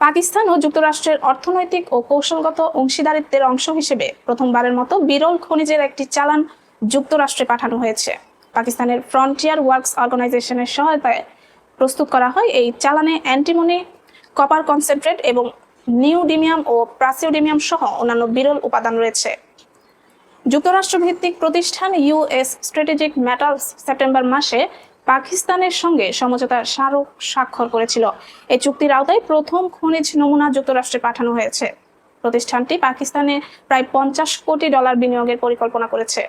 পাকিস্তান ও যুক্তরাষ্ট্রের অর্থনৈতিক ও কৌশলগত অংশীদারিত্বের অংশ হিসেবে প্রথমবারের মতো বিরল খনিজের একটি চালান যুক্তরাষ্ট্রে পাঠানো হয়েছে। পাকিস্তানের ফ্রন্টিয়ার ওয়ার্কস অর্গানাইজেশনের সহায়তায় প্রস্তুত করা হয় এই চালানে অ্যান্টিমনি, কপার কনসেন্ট্রেট এবং নিউডিমিয়াম ও প্রাসিউডিমিয়াম সহ অন্যান্য বিরল উপাদান রয়েছে। যুক্তরাষ্ট্র ভিত্তিক প্রতিষ্ঠান ইউএস স্ট্র্যাটেজিক মেটালস সেপ্টেম্বর মাসে পাকিস্তানের সঙ্গে সমঝোতা স্মারক স্বাক্ষর করেছিল। এই চুক্তির আওতায় প্রথম খনিজ নমুনা যুক্তরাষ্ট্রে পাঠানো হয়েছে। প্রতিষ্ঠানটি পাকিস্তানে প্রায় পঞ্চাশ কোটি ডলার বিনিয়োগের পরিকল্পনা করেছে।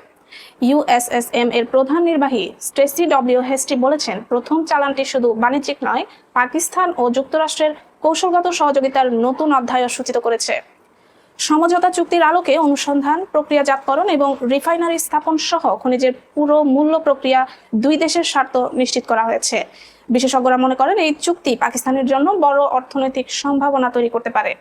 ইউএসএসএম এর প্রধান নির্বাহী স্টেসি ডব্লিউ হেস্টি বলেছেন, প্রথম চালানটি শুধু বাণিজ্যিক নয়, পাকিস্তান ও যুক্তরাষ্ট্রের কৌশলগত সহযোগিতার নতুন অধ্যায়ও সূচিত করেছে। সমঝোতা চুক্তির আলোকে অনুসন্ধান, প্রক্রিয়াজাতকরণ এবং রিফাইনারি স্থাপন সহ খনিজের পুরো মূল্য প্রক্রিয়া দুই দেশের স্বার্থ নিশ্চিত করা হয়েছে। বিশেষজ্ঞরা মনে করেন এই চুক্তি পাকিস্তানের জন্য বড় অর্থনৈতিক সম্ভাবনা তৈরি করতে পারে।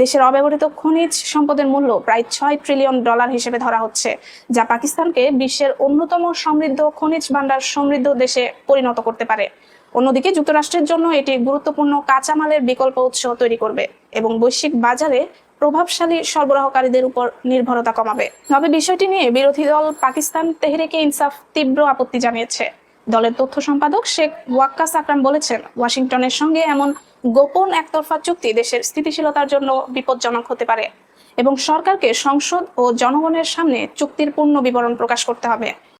দেশের অব্যবহৃত খনিজ সম্পদের মূল্য প্রায় ছয় ট্রিলিয়ন ডলার হিসেবে ধরা হচ্ছে, যা পাকিস্তানকে বিশ্বের অন্যতম সমৃদ্ধ খনিজ ভাণ্ডার সমৃদ্ধ দেশে পরিণত করতে পারে। অন্যদিকে যুক্তরাষ্ট্রের জন্য এটি গুরুত্বপূর্ণ কাঁচামালের বিকল্প উৎস তৈরি করবে এবং বৈশ্বিক বাজারে প্রভাবশালী সরবরাহকারীদের উপর নির্ভরতা কমাবে। তবে বিষয়টি নিয়ে বিরোধী দল পাকিস্তান তেহরিকে ইনসাফ তীব্র আপত্তি জানিয়েছে। দলের তথ্য সম্পাদক শেখ ওয়াক্কাস আকরাম বলেছেন, ওয়াশিংটনের সঙ্গে এমন গোপন একতরফা চুক্তি দেশের স্থিতিশীলতার জন্য বিপজ্জনক হতে পারে এবং সরকারকে সংসদ ও জনগণের সামনে চুক্তির পূর্ণ বিবরণ প্রকাশ করতে হবে।